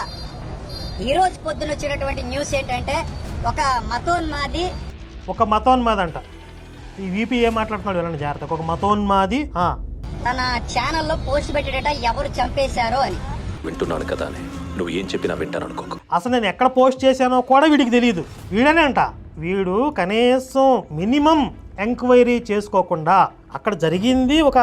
ఈ రోజు పొద్దున వచ్చినటువంటి న్యూస్ ఏంటంటే ఒక మతోన్మాది ఒక మతోన్మాది అంట ఈ వీపీ ఏం మాట్లాడుతున్నాడు వినండి జాగ్రత్త ఒక మతోన్మాది ఆ, తన ఛానల్లో పోస్ట్ పెట్టేట ఎవరు చంపేశారో అని. వింటున్నాను కదా నువ్వు ఏం చెప్పినా వింటాను అనుకోకు. అసలు నేను ఎక్కడ పోస్ట్ చేశానో కూడా వీడికి తెలియదు వీడనే అంట వీడు కనీసం మినిమం ఎంక్వైరీ చేసుకోకుండా అక్కడ జరిగింది ఒక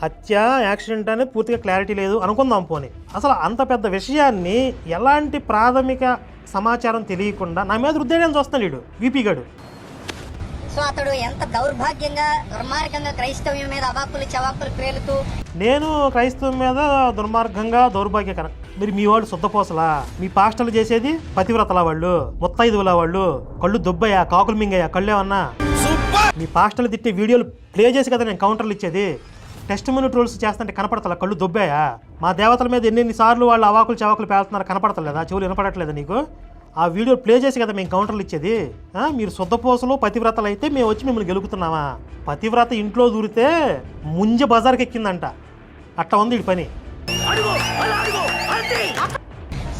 హత్య యాక్సిడెంట్ అనేది పూర్తిగా క్లారిటీ లేదు అనుకుందాం పోనీ. అసలు అంత పెద్ద విషయాన్ని ఎలాంటి ప్రాథమిక సమాచారం తెలియకుండా నా మీద రుద్దేయడానికి చూస్తున్నాడు వీడు. వీపీ గడు. సో అతడు ఎంత దౌర్భాగ్యంగా దుర్మార్గంగా క్రైస్తవ్యం మీద అవాక్కులు చవాకులు పేలుతూ నేను క్రైస్తవం మీద దుర్మార్గంగా దౌర్భాగ్యకరం మీరు మీ వాళ్ళు శుద్ధపోసలా మీ పాస్టర్లు చేసేది పతివ్రతల వాళ్ళు ముత్తైదువుల వాళ్ళు కళ్ళు దుబ్బయ్యా కాకులు మింగయ్యా కళ్ళు ఏమన్నా? మీ పాస్టర్లు తిట్టే వీడియోలు ప్లే చేసి కదా నేను కౌంటర్లు ఇచ్చేది. టెస్ట్ మినీ ట్రోల్స్ చేస్తుంటే కనపడతలా కళ్ళు దుబ్బాయా మా దేవతల మీద ఎన్నెన్ని సార్లు వాళ్ళు అవాకులు చవాకులు పేలుతున్నారు కనపడతలేదా? చెవులు వినపడట్లేదా నీకు? ఆ వీడియో ప్లే చేసి కదా మేము కౌంటర్లు ఇచ్చేది. ఆ, మీరు శుద్ధపోసలు పతివ్రతలు అయితే మేము వచ్చి మిమ్మల్ని గెలుపుతున్నామా? పతివ్రత ఇంట్లో దూరితే ముంజ బజార్కి ఎక్కిందంట. అట్లా ఉంది ఈ పని.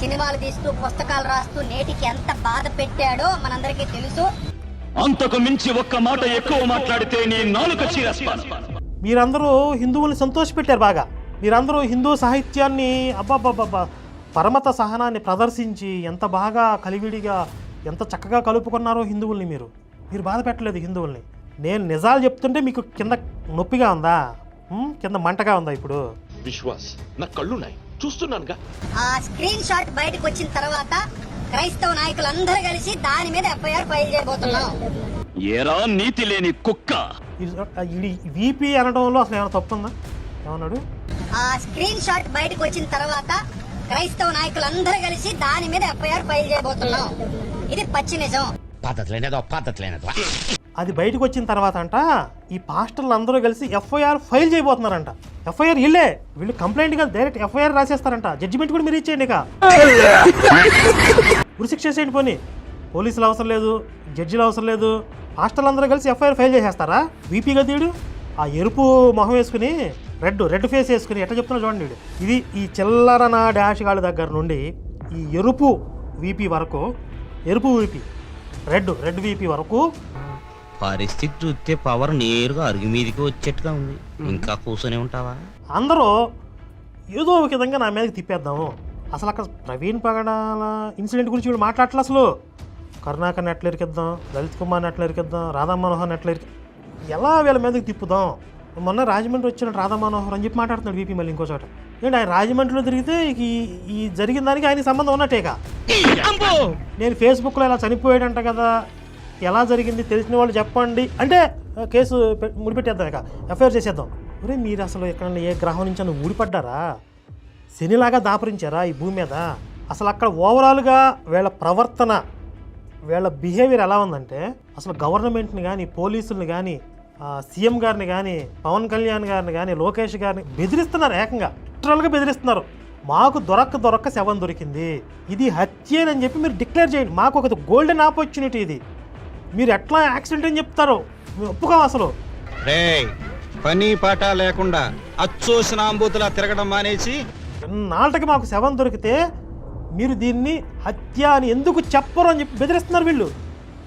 సినిమాలు తీస్తూ పుస్తకాలు రాస్తూ నేటికి ఎంత బాధ పెట్టాడో మనందరికీ తెలుసు. అంతకు మించి ఒక్క మాట ఎక్కువ మాట్లాడితే నీ నాలుక చీరేస్తాను. మీరందరూ హిందువుల్ని సంతోషపెట్టారు బాగా. మీరందరూ హిందూ సాహిత్యాన్ని అబ్బాబ్బాబ్బా పరమత సహనాన్ని ప్రదర్శించి ఎంత బాగా కలివిడిగా ఎంత చక్కగా కలుపుకున్నారో హిందువుల్ని మీరు. మీరు బాధ పెట్టలేదు హిందువుల్ని. నేను నిజాలు చెప్తుంటే మీకు కింద నొప్పిగా ఉందా? కింద మంటగా ఉందా ఇప్పుడు? విశ్వాస్ నా కళ్ళున్నాయి. చూస్తున్నానుగా. ఆ స్క్రీన్ షాట్ బయటకు వచ్చిన తర్వాత క్రైస్తవ నాయకులందరూ కలిసి దాని మీద ఎఫ్ఐఆర్ ఫైల్ చేయబోతున్నాం. ఏరా నీతి లేని కుక్క? ఇది వీపీ అనడంలో అసలు ఏమైనా తప్పు ఉందా ఏమన్నాడు? ఆ స్క్రీన్ షాట్ బయటకు వచ్చిన తర్వాత క్రైస్తవ నాయకులందరూ కలిసి దాని మీద ఎఫ్ఐఆర్ ఫైల్ చేయబోతున్నాం. ఇది పచ్చి నిజం. పద్ధతి లేనేదో పద్ధతి లేనేదో అది బయటకు వచ్చిన తర్వాత అంట ఈ పాస్టర్లు అందరూ కలిసి ఎఫ్ఐఆర్ ఫైల్ చేయబోతున్నారంట. ఎఫ్ఐఆర్ ఇల్లే. వీళ్ళు కంప్లైంట్గా డైరెక్ట్ ఎఫ్ఐఆర్ రాసేస్తారంట. జడ్జిమెంట్ కూడా మీరు ఇచ్చేయండి ఇక. ఉరిశిక్ష చేసేయండి పోనీ. పోలీసులు అవసరం లేదు జడ్జిలు అవసరం లేదు. పాస్టర్లు అందరూ కలిసి ఎఫ్ఐఆర్ ఫైల్ చేసేస్తారా? వీపీ గదీడు ఆ ఎరుపు మొహం వేసుకుని రెడ్ రెడ్ ఫేస్ వేసుకుని ఎట్లా చెప్తున్నా చూడండి వీడు. ఇది ఈ చిల్లర నా డాష్ గాడి దగ్గర నుండి ఈ ఎరుపు వీపీ వరకు ఎరుపు వీపీ రెడ్ రెడ్ వీపీ వరకు పరిస్థితి చూస్తే పవర్ నేరుగా అరుగు మీదకి వచ్చేట్టుగా ఉంది. ఇంకా కూర్చొని ఉంటావా? అందరూ ఏదో ఒక విధంగా నా మీదకి తిప్పేద్దాము. అసలు అక్కడ ప్రవీణ్ పగడాల ఇన్సిడెంట్ గురించి వీళ్ళు మాట్లాడట్లే అసలు? కరుణాకర్ని ఎట్లా ఇరికిద్దాం? లలిత్ కుమార్ని ఎట్లా ఇరికిద్దాం? రాధా మనోహర్ని ఎట్లా ఇరికి? ఎలా వీళ్ళ మీదకి తిప్పుదాం? మొన్న రాజమండ్రి వచ్చిన రాధా మనోహర్ అని చెప్పి మాట్లాడుతున్నాడు వీపీ మళ్ళీ ఇంకో చోట. ఏంటి ఆయన రాజమండ్రిలో తిరిగితే ఈ ఈ జరిగిన దానికి ఆయన సంబంధం ఉన్నట్టేగా నేను ఫేస్బుక్లో ఇలా చనిపోయాడంట కదా ఎలా జరిగింది తెలిసిన వాళ్ళు చెప్పండి. అంటే కేసు ముడిపెట్టేద్దాం ఇక. ఎఫ్ఐఆర్ చేసేద్దాం. ఒరే మీరు అసలు ఎక్కడన్నా ఏ గ్రహం నుంచి అన్న ఊడిపడ్డారా? శనిలాగా దాపరించారా ఈ భూమి మీద? అసలు అక్కడ ఓవరాల్గా వీళ్ళ ప్రవర్తన వీళ్ళ బిహేవియర్ ఎలా ఉందంటే అసలు గవర్నమెంట్ని కానీ పోలీసుల్ని కానీ సీఎం గారిని కానీ పవన్ కళ్యాణ్ గారిని కానీ లోకేష్ గారిని బెదిరిస్తున్నారు ఏకంగా. లిటరల్గా బెదిరిస్తున్నారు. మాకు దొరక్క దొరక్క శవం దొరికింది. ఇది హత్యేనని చెప్పి మీరు డిక్లేర్ చేయండి. మాకు ఒక గోల్డెన్ ఆపర్చునిటీ ఇది. మీరు ఎట్లా యాక్సిడెంట్ అని చెప్తారో ఒప్పుకోం అసలు. పని పాట లేకుండా అచ్చోసిన అంబూతులా తిరగడం మానేసి. నాళ్ళకి మాకు శవం దొరికితే మీరు దీన్ని హత్య అని ఎందుకు చెప్పరు అని చెప్పి బెదిరిస్తున్నారు వీళ్ళు.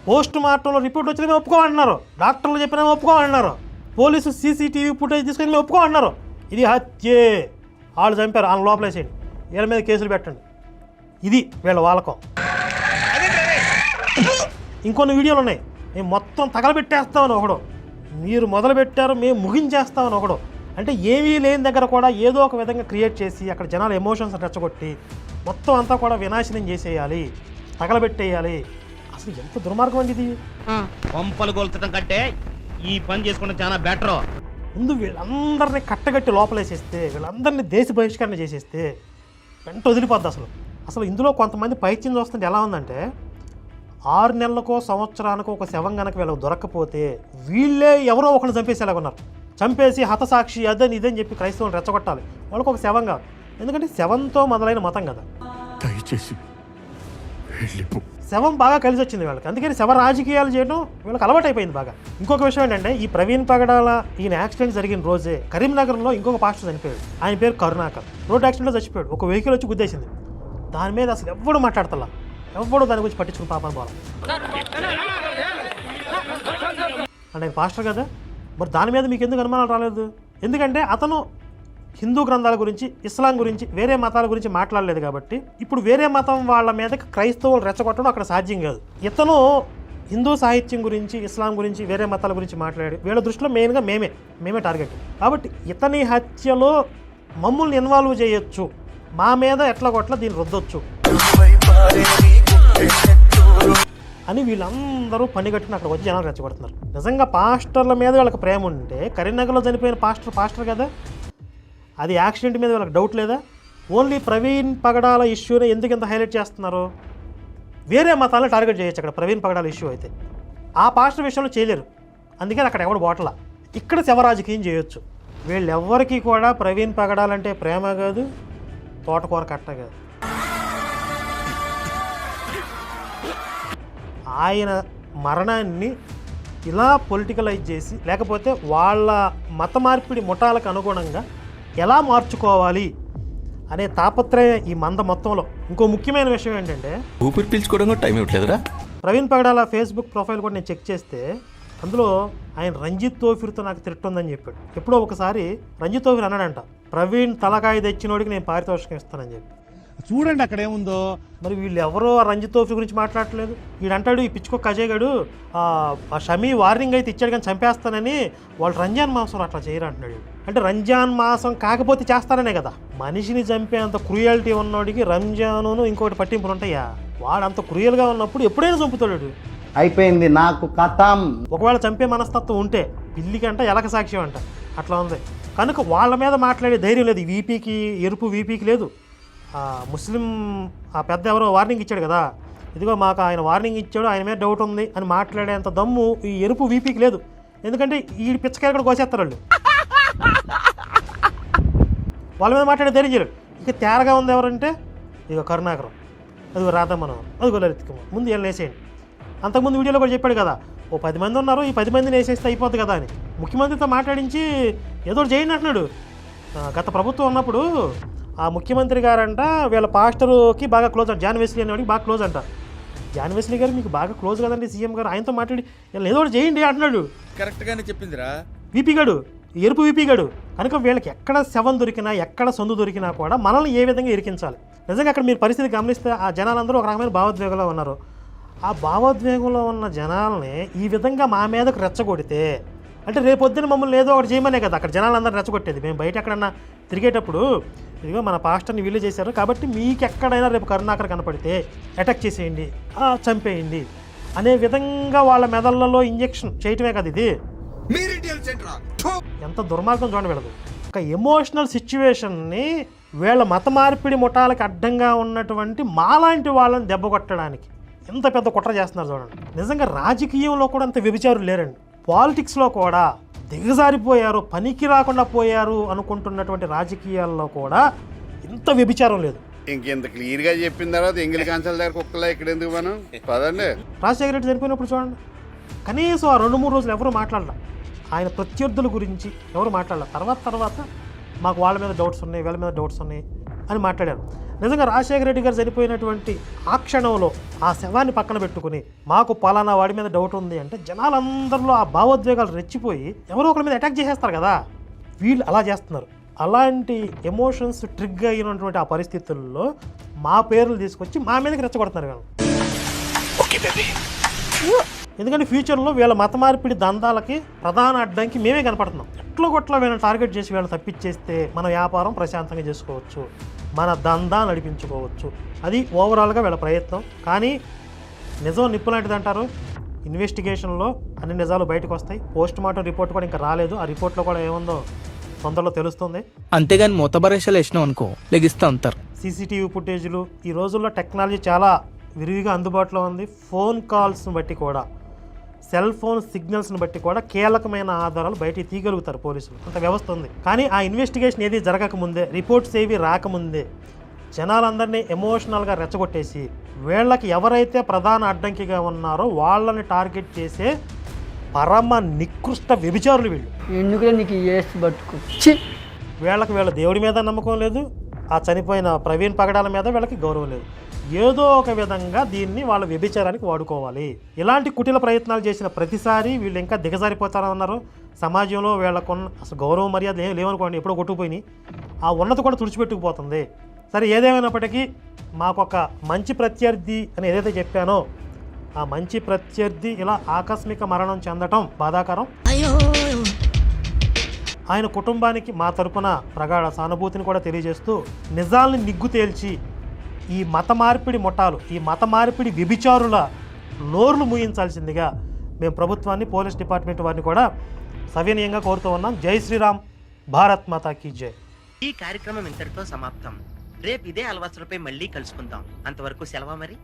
పోస్ట్ మార్టంలో రిపోర్ట్ వచ్చిన మేము ఒప్పుకోమంటున్నారు. డాక్టర్లు చెప్పిన మేము ఒప్పుకోమంటున్నారు. పోలీసు సీసీటీవీ ఫుటేజ్ తీసుకొని మేము ఒప్పుకోమంటున్నారు. ఇది హత్యే. వాళ్ళు చంపారు వాళ్ళ లోపలేసేయండి. వీళ్ళ మీద కేసులు పెట్టండి. ఇది వీళ్ళ వాళ్ళకం ఇంకొన్ని వీడియోలు ఉన్నాయి. మేము మొత్తం తగలబెట్టేస్తామని ఒకడు. మీరు మొదలు పెట్టారు మేము ముగించేస్తామని ఒకడు. అంటే ఏమీ లేని దగ్గర కూడా ఏదో ఒక విధంగా క్రియేట్ చేసి అక్కడ జనాల ఎమోషన్స్ రెచ్చగొట్టి మొత్తం అంతా కూడా వినాశనం చేసేయాలి. తగలబెట్టేయాలి. అసలు ఎంత దుర్మార్గం అండి ఇది? పంపలు కొలచడం కంటే ఈ పని చేసుకోవడం చాలా బెటర్ ముందు వీళ్ళందరినీ కట్టగట్టి లోపలేసేస్తే వీళ్ళందరినీ దేశ బహిష్కరణ చేసేస్తే వెంట వదిలిపోద్ది అసలు. అసలు ఇందులో కొంతమంది పైత్యం చూస్తుంటే ఎలా ఉందంటే ఆరు నెలలకో సంవత్సరానికో ఒక శవం గనక వీళ్ళకి దొరక్కపోతే వీళ్ళే ఎవరో ఒకరిని చంపేసేలాగా ఉన్నారు. చంపేసి హతసాక్షి అదని ఇదని చెప్పి క్రైస్తవులు రెచ్చగొట్టాలి. వాళ్ళకి ఒక శవం కాదు. ఎందుకంటే శవంతో మొదలైన మతం కదా. దయచేసి వెళ్ళిపో. శవం బాగా కలిసి వచ్చింది వాళ్ళకి. అందుకని శవ రాజకీయాలు చేయడం వీళ్ళకి అలవాటు అయిపోయింది బాగా. ఇంకొక విషయం ఏంటంటే ఈ ప్రవీణ్ పగడాల ఈయన యాక్సిడెంట్ జరిగిన రోజే కరీంనగర్లో ఇంకొక పాస్టర్ చనిపోయాడు. ఆయన పేరు కరుణాకర్. రోడ్ యాక్సిడెంట్లో చచ్చిపోయాడు. ఒక వెహికల్ వచ్చి గుద్దేసింది. దాని మీద అసలు ఎవ్వడు మాట్లాడతలా. ఎవ్వడు దాని గురించి పట్టించుకుని పాపని పోవాలి అంటే ఆయన పాస్టర్ కదా? మరి దాని మీద మీకు ఎందుకు అనుమానాలు రాలేదు? ఎందుకంటే అతను హిందూ గ్రంథాల గురించి ఇస్లాం గురించి వేరే మతాల గురించి మాట్లాడలేదు కాబట్టి ఇప్పుడు వేరే మతం వాళ్ళ మీద క్రైస్తవులు రెచ్చగొట్టడం అక్కడ సాధ్యం కాదు. ఇతను హిందూ సాహిత్యం గురించి ఇస్లాం గురించి వేరే మతాల గురించి మాట్లాడి వీళ్ళ దృష్టిలో మెయిన్గా మేమే మేమే టార్గెట్. కాబట్టి ఇతని హత్యలో మమ్మల్ని ఇన్వాల్వ్ చేయొచ్చు. మా మీద ఎట్లా కొట్ల దీన్ని రుద్దొచ్చు. అని వీళ్ళందరూ పనిగట్టిన అక్కడ వచ్చి జనాలు రెచ్చగొడుతున్నారు. నిజంగా పాస్టర్ల మీద వాళ్ళకి ప్రేమ ఉంటే కరీంనగర్లో చనిపోయిన పాస్టర్ పాస్టర్ కదా? అది యాక్సిడెంట్ మీద వాళ్ళకి డౌట్ లేదా? ఓన్లీ ప్రవీణ్ పగడాల ఇష్యూనే ఎందుకు ఇంత హైలైట్ చేస్తున్నారు? వేరే మతాలను టార్గెట్ చేయొచ్చు అక్కడ ప్రవీణ్ పగడాల ఇష్యూ అయితే. ఆ పాస్టర్ విషయంలో చేయలేరు. అందుకని అక్కడ ఎవడు బోటల ఇక్కడ శవరాజకీయం చేయొచ్చు? వీళ్ళెవ్వరికీ కూడా ప్రవీణ్ పగడాలంటే ప్రేమ కాదు తోటకూర కట్ట కాదు. ఆయన మరణాన్ని ఇలా పొలిటికలైజ్ చేసి లేకపోతే వాళ్ళ మత మార్పిడి ముఠాలకు అనుగుణంగా ఎలా మార్చుకోవాలి అనే తాపత్రయం ఈ మంద మొత్తంలో. ఇంకో ముఖ్యమైన విషయం ఏంటంటే ఊపిరి పీల్చుకోవడం టైం ఇవ్వట్లేదురా. ప్రవీణ్ పగడాల ఫేస్బుక్ ప్రొఫైల్ కూడా నేను చెక్ చేస్తే అందులో ఆయన రంజిత్ తోఫిర్తో నాకు తిట్టుందని చెప్పాడు. ఎప్పుడో ఒకసారి రంజిత్ తోఫిర్ అన్నాడంట ప్రవీణ్ తలకాయ తెచ్చినోడికి నేను పారితోషికం ఇస్తానని చెప్పి. చూడండి అక్కడ ఏముందో. మరి వీళ్ళు ఎవరో ఆ రంజిత్ తోఫీ గురించి మాట్లాడట్లేదు. వీడంటాడు ఈ పిచ్చుకో అజయ్ గడు ఆ షమీ వార్నింగ్ అయితే ఇచ్చాడు కానీ చంపేస్తానని వాళ్ళు రంజాన్ మాసం అట్లా చేయరు అంటున్నాడు. అంటే రంజాన్ మాసం కాకపోతే చేస్తారనే కదా. మనిషిని చంపేంత క్రూయాలిటీ ఉన్నోడికి రంజాను ఇంకోటి పట్టింపులు ఉంటాయా? వాడు అంత క్రూయల్గా ఉన్నప్పుడు ఎప్పుడైనా చంపుతాడు. అయిపోయింది నాకు కథం. ఒకవేళ చంపే మనస్తత్వం ఉంటే పిల్లికి అంట ఎలక సాక్ష్యం అంట. అట్లా ఉంది. కనుక వాళ్ళ మీద మాట్లాడే ధైర్యం లేదు. వీపీకి ఎరుపు వీపీకి లేదు. ముస్లిం ఆ పెద్ద ఎవరో వార్నింగ్ ఇచ్చాడు కదా. ఇదిగో మాకు ఆయన వార్నింగ్ ఇచ్చాడు ఆయన మీద డౌట్ ఉంది అని మాట్లాడేంత దమ్ము ఈ ఎరుపు వీపీకి లేదు. ఎందుకంటే ఈ పిచ్చకాయ కూడా కోసేస్తారు వాళ్ళు. వాళ్ళ మీద మాట్లాడే ధైర్యం ఇక తేరగా ఉంది ఎవరంటే ఇదిగో కరుణాకరం. అదిగో రాధమ్మనం అదిగో లలితకమ్మ ముందు వీళ్ళని వేసేయండి. అంతకుముందు వీడియోలో కూడా చెప్పాడు కదా ఓ పది మంది ఉన్నారు ఈ పది మందిని వేసేస్తే అయిపోద్ది కదా అని. ముఖ్యమంత్రితో మాట్లాడించి ఏదో చేయండి అంటున్నాడు. గత ప్రభుత్వం ఉన్నప్పుడు ఆ ముఖ్యమంత్రి గారంట వీళ్ళ పాస్టర్కి బాగా క్లోజ్ అంట. జాన్ వెస్లీ అనేవాడికి బాగా క్లోజ్ అంట. జాన్ వెస్లీ గారు మీకు బాగా క్లోజ్ కదండి సీఎం గారు. ఆయనతో మాట్లాడి వీళ్ళని ఏదో ఒకటి చేయండి అంటున్నాడు. కరెక్ట్ గానే చెప్పిందిరా. వీపీ గడు ఎరుపు వీపీ గడు. కనుక వీళ్ళకి ఎక్కడ శవం దొరికినా ఎక్కడ సందు దొరికినా కూడా మనల్ని ఏ విధంగా ఇరికించాలి? నిజంగా అక్కడ మీరు పరిస్థితి గమనిస్తే ఆ జనాలందరూ ఒక రకమైన భావోద్వేగంలో ఉన్నారు. ఆ భావోద్వేగంలో ఉన్న జనాల్ని ఈ విధంగా మా మీదకు రెచ్చగొడితే అంటే రేపొద్దున మమ్మల్ని ఏదో ఒకటి చేయమనే కదా అక్కడ జనాలందరూ రెచ్చగొట్టేది. మేము బయట ఎక్కడన్నా తిరిగేటప్పుడు ఇదిగో మన పాస్టర్ని వీళ్ళు చేశారు. కాబట్టి మీకు ఎక్కడైనా రేపు కరుణాకర్ కనపడితే అటాక్ చేసేయండి. చంపేయండి. అనే విధంగా వాళ్ళ మెదళ్ళలో ఇంజెక్షన్ చేయటమే కదా ఇది. ఎంత దుర్మార్గం చూడండి వీళ్ళది. ఒక ఎమోషనల్ సిచ్యువేషన్ని వీళ్ళ మత మార్పిడి ముఠాలకు అడ్డంగా ఉన్నటువంటి మాలాంటి వాళ్ళని దెబ్బ కొట్టడానికి. ఎంత పెద్ద కుట్ర చేస్తున్నారు చూడండి. నిజంగా రాజకీయంలో కూడా అంత వ్యభిచారులు లేరండి. పాలిటిక్స్లో కూడా దిగజారిపోయారు పనికి రాకుండా పోయారు అనుకుంటున్నటువంటి రాజకీయాల్లో కూడా ఇంత వ్యభిచారం లేదు. ఇంకెంత క్లియర్గా చెప్పిన తర్వాత ఎంగిలి కాంచాల దగ్గర కుక్కలా ఇక్కడ ఎందుకు మనం పదండి. రాజశేఖర రెడ్డి చనిపోయినప్పుడు చూడండి. కనీసం ఆ రెండు మూడు రోజులు ఎవరు మాట్లాడలే? ఆయన ప్రత్యర్థుల గురించి ఎవరు మాట్లాడలే? తర్వాత తర్వాత మాకు వాళ్ళ మీద డౌట్స్ ఉన్నాయి వీళ్ళ మీద డౌట్స్ ఉన్నాయి. అని మాట్లాడారు. నిజంగా రాజశేఖర రెడ్డి గారు చనిపోయినటువంటి ఆ క్షణంలో ఆ శవాన్ని పక్కన పెట్టుకుని మాకు పలానా వాడి మీద డౌట్ ఉంది అంటే జనాలందరిలో ఆ భావోద్వేగాలు రెచ్చిపోయి ఎవరో ఒకరి మీద అటాక్ చేసేస్తారు కదా. వీళ్ళు అలా చేస్తున్నారు. అలాంటి ఎమోషన్స్ ట్రిగ్ అయినటువంటి ఆ పరిస్థితుల్లో మా పేర్లు తీసుకొచ్చి మా మీదకి రెచ్చగొడుతున్నారు వీళ్ళు ఎందుకంటే ఫ్యూచర్లో వీళ్ళ మత మార్పిడి దందాలకి ప్రధాన అడ్డంకి మేమే కనపడుతున్నాం. ఎట్లా కొట్లా వీళ్ళని టార్గెట్ చేసి వీళ్ళని తప్పించేస్తే మన వ్యాపారం ప్రశాంతంగా చేసుకోవచ్చు. మన దందా నడిపించుకోవచ్చు. అది ఓవరాల్గా వీళ్ళ ప్రయత్నం. కానీ నిజం నిప్పు లాంటిది అంటారు ఇన్వెస్టిగేషన్లో అన్ని నిజాలు బయటకు వస్తాయి పోస్ట్ మార్టం రిపోర్ట్ కూడా ఇంకా రాలేదు. ఆ రిపోర్ట్లో కూడా ఏముందో తొందరలో తెలుస్తుంది. అంతేగాని మూతబరేషాలు వేసినాం అనుకో లెగిస్తా అంటారు సీసీటీవీ ఫుటేజ్లు ఈ రోజుల్లో టెక్నాలజీ చాలా విరివిగా అందుబాటులో ఉంది. ఫోన్ కాల్స్ని బట్టి కూడా. సెల్ ఫోన్ సిగ్నల్స్ని బట్టి కూడా కీలకమైన ఆధారాలు బయటికి తీయగలుగుతారు పోలీసులు. అంత వ్యవస్థ ఉంది. కానీ ఆ ఇన్వెస్టిగేషన్ ఏది జరగకముందే రిపోర్ట్స్ ఏవి రాకముందే జనాలందరినీ ఎమోషనల్గా రెచ్చగొట్టేసి వీళ్ళకి ఎవరైతే ప్రధాన అడ్డంకిగా ఉన్నారో వాళ్ళని టార్గెట్ చేసే పరమ నికృష్ట వ్యభిచారులు వీళ్ళు. నీకు వీళ్ళకి వీళ్ళ దేవుడి మీద నమ్మకం లేదు. ఆ చనిపోయిన ప్రవీణ్ పగడాల మీద వీళ్ళకి గౌరవం లేదు. ఏదో ఒక విధంగా దీన్ని వాళ్ళ వ్యభిచారానికి వాడుకోవాలి. ఇలాంటి కుటిల ప్రయత్నాలు చేసిన ప్రతిసారి వీళ్ళు ఇంకా దిగజారిపోతారన్నారు. సమాజంలో వీళ్ళకున్న అసలు గౌరవ మర్యాద ఏం లేవనుకోండి ఎప్పుడో కొట్టుకుపోయినాయి. ఆ ఉన్నతి కూడా తుడిచిపెట్టుకుపోతుంది. సరే ఏదేమైనప్పటికీ మాకు ఒక మంచి ప్రత్యర్థి అని ఏదైతే చెప్పానో ఆ మంచి ప్రత్యర్థి ఇలా ఆకస్మిక మరణం చెందటం బాధాకరం. ఆయన కుటుంబానికి మా తరపున ప్రగాఢ సానుభూతిని కూడా తెలియజేస్తూ నిజాల్ని నిగ్గు తేల్చి ఈ మత మార్పిడి ముఠాలు ఈ మత మార్పిడి వ్యభిచారుల నోర్లు ముయించాల్సిందిగా మేము ప్రభుత్వాన్ని పోలీస్ డిపార్ట్మెంట్ వారిని కూడా సవినీయంగా కోరుతూ ఉన్నాం. జై శ్రీరామ్ భారత్ మాతా కీ జై. ఈ కార్యక్రమం ఇంతటితో సమాప్తం. రేపు ఇదే అలవాసులపై మళ్ళీ కలుసుకుందాం. అంతవరకు సెలవా మరి?